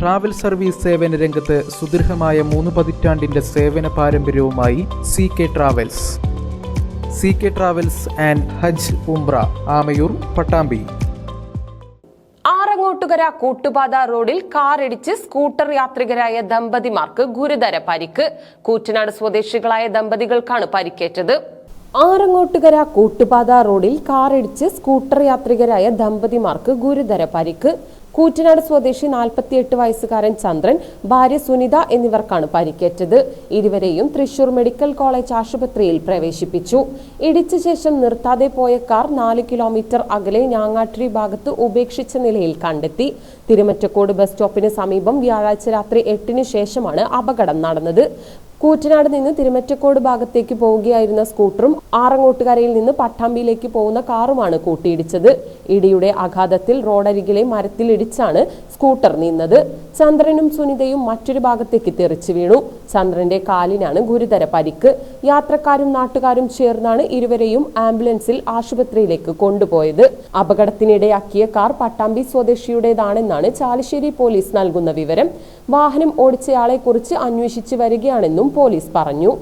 Travel service സേവന രംഗത്ത് സുദീർഘമായ മൂന്ന് പതിറ്റാണ്ടിന്റെ സേവന പാരമ്പര്യവുമായി C K travels C K travels and Hajj Umrah Amayur Pattambi. Arangottukara Koottupatha റോഡിൽ കാറിടിച്ച് സ്കൂട്ടർ യാത്രികരായ ദമ്പതിമാർക്ക് ഗുരുതര പരിക്ക്. കൂറ്റനാട് സ്വദേശികളായ ദമ്പതികൾക്കാണ് പരിക്കേറ്റത്. ആറങ്ങോട്ടുകര കൂട്ടുപാത റോഡിൽ കാറിടിച്ച് സ്കൂട്ടർ യാത്രികരായ ദമ്പതിമാർക്ക് ഗുരുതര പരിക്ക്. കൂറ്റനാട് സ്വദേശി നാൽപ്പത്തിയെട്ട് വയസ്സുകാരൻ ചന്ദ്രൻ ഭാര്യ സുനിത എന്നിവർക്കാണ് പരിക്കേറ്റത്. ഇരുവരെയും തൃശൂർ മെഡിക്കൽ കോളേജ് ആശുപത്രിയിൽ പ്രവേശിപ്പിച്ചു. ഇടിച്ച ശേഷം നിർത്താതെ പോയ കാർ നാല് കിലോമീറ്റർ അകലെ ഞാങ്ങാട്ടിരി ഭാഗത്ത് ഉപേക്ഷിച്ച നിലയിൽ കണ്ടെത്തി. തിരുമറ്റക്കോട് ബസ് സ്റ്റോപ്പിന് സമീപം വ്യാഴാഴ്ച രാത്രി എട്ടിന് ശേഷമാണ് അപകടം നടന്നത്. കൂറ്റനാട് നിന്ന് തിരുമറ്റക്കോട് ഭാഗത്തേക്ക് പോവുകയായിരുന്ന സ്കൂട്ടറും ആറങ്ങോട്ടുകരയിൽ നിന്ന് പട്ടാമ്പിയിലേക്ക് പോകുന്ന കാറുമാണ് കൂട്ടിയിടിച്ചത്. ഇടിയുടെ ആഘാതത്തിൽ റോഡരികിലെ മരത്തിലിടിച്ചാണ് സ്കൂട്ടർ നിന്നത് ചന്ദ്രനും സുനിതയും മറ്റൊരു ഭാഗത്തേക്ക് തെറിച്ചു വീണു. ചന്ദ്രന്റെ കാലിനാണ് ഗുരുതര പരിക്ക്. യാത്രക്കാരും നാട്ടുകാരും ചേർന്നാണ് ഇരുവരെയും ആംബുലൻസിൽ ആശുപത്രിയിലേക്ക് കൊണ്ടുപോയത്. അപകടത്തിനിടയാക്കിയ കാർ പട്ടാമ്പി സ്വദേശിയുടേതാണെന്നാണ് ചാലിശ്ശേരി പോലീസ് നൽകുന്ന വിവരം. വാഹനം ഓടിച്ചയാളെക്കുറിച്ച് അന്വേഷിച്ചു വരികയാണെന്നും പോലീസ് പറഞ്ഞു.